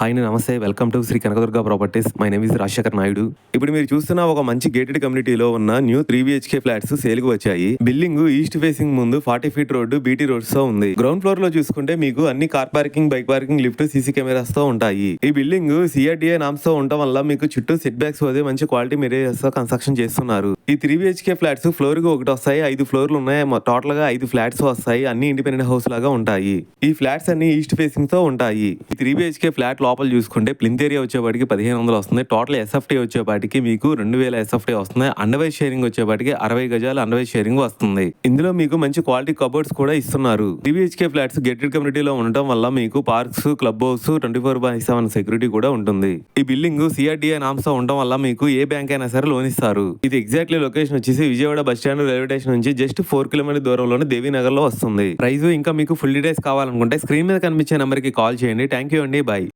Hi నమస్తే. Welcome to Shri Kanakadurga properties my name is Rajasekhar Naidu. ఇప్పుడు మీరు చూస్తున్న ఒక మంచి గేటెడ్ కమ్యూనిటీలో ఉన్న న్యూ త్రీ బిహెచ్కే ఫ్లాట్స్ సేల్కి వచ్చాయి. బిల్డింగ్ ఈస్ట్ ఫేసింగ్ ముందు ఫార్టీ ఫీట్ రోడ్డు బీటీ రోడ్స్తో ఉంది. గ్రౌండ్ ఫ్లోర్లో చూసుకుంటే మీకు అన్ని car parking bike parking lift CC కెమెరాస్తో ఉంటాయి. ఈ బిల్డింగ్ సిఆర్డిఏ నామ్స్తో ఉండటం వల్ల మీకు చుట్టూ సెట్ బ్యాక్స్ పోతే మంచి క్వాలిటీ మెటీరియల్స్తో కన్స్ట్రక్షన్ చేస్తున్నారు. ఈ త్రీ బిహెచ్కే ఫ్లాట్స్ ఫ్లోర్గా ఒకటి వస్తాయి ఐదు ఫ్లోర్లు ఉన్నాయి. టోటల్గా ఐదు ఫ్లాట్స్ వస్తాయి. అన్ని ఇండిపెండెంట్ హౌస్ లాగా ఉంటాయి. ఈ ఫ్లాట్స్ అన్ని ఈస్ట్ ఫేసింగ్తో ఉంటాయి. ఈ త్రీ బిహెచ్కే ఫ్లాట్ లోపల చూసుకుంటే ప్లింత్ ఏరియా వచ్చేపాటికి పదిహేను వందలు వస్తుంది. టోటల్ ఎస్ఎఫ్టీ వచ్చేపాటికి మీకు రెండు వేల ఎస్ఎఫ్టీ వస్తుంది. అండవై షేరింగ్ వచ్చేపాటికి అరవై గజాలు అండవై షేరింగ్ వస్తుంది. ఇందులో మీకు మంచి క్వాలిటీ కబోర్డ్స్ కూడా ఇస్తున్నారు. త్రీ బిహెచ్కే ఫ్లాట్స్ గెటెడ్ కమ్యూనిటీలో ఉండటం వల్ల మీకు parks club house twenty four by seven security కూడా ఉంటుంది. ఈ బిల్డింగ్ సిఆర్డిఐ నామ్స్తో ఉండడం వల్ల మీకు ఏ బ్యాంక్ అయినా సరే లోన్ ఇస్తారు. ఇది ఎగ్జాక్ట్లీ లొకేషన్ వచ్చేసి Vijayawada bus stand railway station నుంచి జస్ట్ ఫోర్ కిలోమీటర్ దూరంలోనే దేవీనగర్లో వస్తుంది. ప్రైస్ ఇంకా మీకు ఫుల్ డీటెయిల్స్ కావాలనుకుంటే స్క్రీన్ మీద కనిపించే నెంబర్కి కాల్ చేయండి. థ్యాంక్ యూ అండి. బాయ్